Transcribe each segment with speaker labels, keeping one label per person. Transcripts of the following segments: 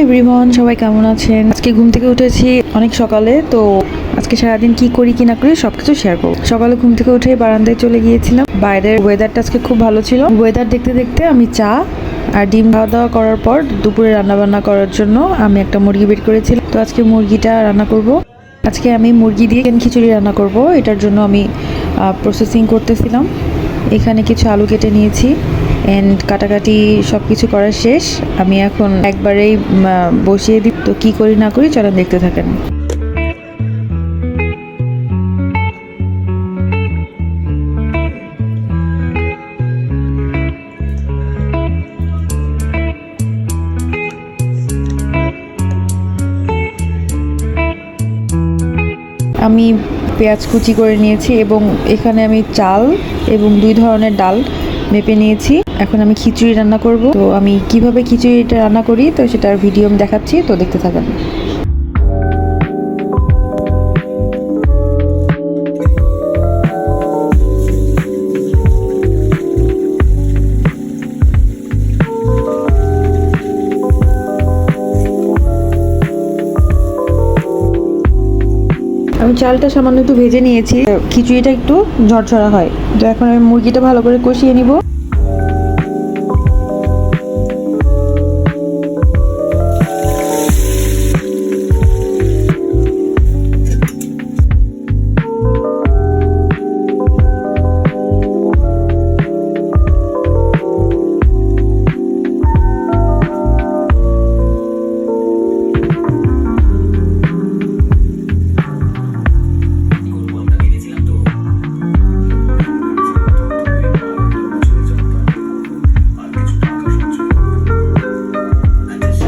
Speaker 1: Everyone সবাই কেমন আছেন? আজকে ঘুম থেকে উঠেছি অনেক সকালে, তো আজকে সারাদিন কি করি কি না করি সবকিছু শেয়ার করব। সকালে ঘুম থেকে উঠে বারান্দায় চলে গিয়েছিলাম। বাইরের ওয়েদারটা আজকে খুব ভালো ছিল। ওয়েদার দেখতে দেখতে আমি চা আর ডিম খাওয়া দাওয়া করার পর দুপুরে রান্না বান্না করার জন্য আমি একটা মুরগি বের করেছিলাম। তো আজকে মুরগিটা রান্না করব। আজকে আমি মুরগি দিয়ে চিকেন খিচুড়ি রান্না করব। এটার জন্য আমি প্রসেসিং করতেছিলাম। এখানে কিছু আলু কেটে নিয়েছি। অ্যান্ড কাটাকাটি সব কিছু করা শেষ। আমি এখন একবারেই বসিয়ে দিই। তো কী করি না করি, চলেন দেখতে থাকেন। আমি পেঁয়াজ কুচি করে নিয়েছি এবং এখানে আমি চাল এবং দুই ধরনের ডাল। মেপে নিয়েছি। এখন আমি খিচুড়ি রান্না করব। তো আমি কীভাবে খিচুড়িটা রান্না করি, তো সেটার ভিডিও আমি দেখাচ্ছি, তো দেখতে থাকেন। আমি চালটা সামান্য একটু ভেজে নিয়েছি। খিচুড়িটা একটু ঝরঝরা হয়। তো এখন আমি মুরগিটা ভালো করে কষিয়ে নিব।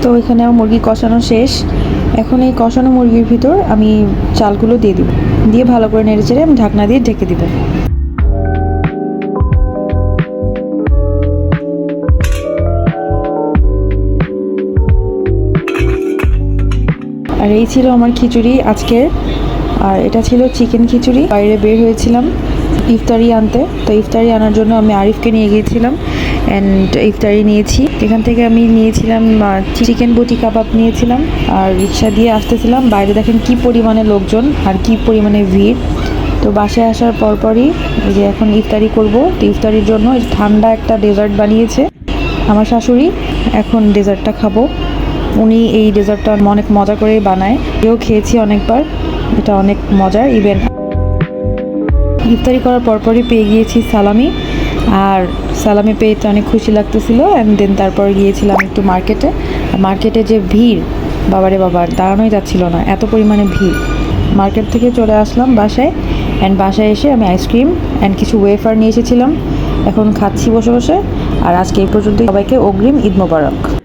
Speaker 1: তো এখানে আমার মুরগি কষানো শেষ। এখন এই কষানো মুরগির ভিতর আমি চালগুলো দিয়ে দিব। দিয়ে ভালো করে নেড়ে চেড়ে আমি ঢাকনা দিয়ে ঢেকে দিব। আর এই ছিল আমার খিচুড়ি আজকের আর এটা ছিল চিকেন খিচুড়ি। বাইরে বের হয়েছিলাম ইফতারি আনতে। তো ইফতারি আনার জন্য আমি আরিফকে নিয়ে গিয়েছিলাম। অ্যান্ড ইফতারি নিয়েছি। এখান থেকে আমি নিয়েছিলাম চিকেন বটি কাবাব নিয়েছিলাম আর রিক্সা দিয়ে আসতেছিলাম। বাইরে দেখেন কি পরিমাণে লোকজন আর কি পরিমাণে ভিড়। তো বাসায় আসার পরপরই যে এখন ইফতারি করব। তো ইফতারির জন্য ঠান্ডা একটা ডেজার্ট বানিয়েছে আমার শাশুড়ি। এখন ডেজার্টটা খাব। উনি এই ডেজার্টটা অনেক মজা করেই বানায়। এও খেয়েছি অনেকবার। এটা অনেক মজার ইভেন ইফতারি করার পরপরই পেয়ে গিয়েছি সালামি। আর সালামি পেয়ে তো অনেক খুশি লাগতেছিল। অ্যান্ড দেন তারপর গিয়েছিলাম একটু মার্কেটে। মার্কেটে যে ভিড়, বাবারে বাবার দাঁড়ানোই যাচ্ছিল না। এত পরিমাণে ভিড়। মার্কেট থেকে চলে আসলাম বাসায়। অ্যান্ড বাসায় এসে আমি আইসক্রিম অ্যান্ড কিছু ওয়েফার নিয়ে এসেছিলাম। এখন খাচ্ছি বসে বসে। আর আজকে এই পর্যন্ত সবাইকে অগ্রিম ঈদ মোবারক।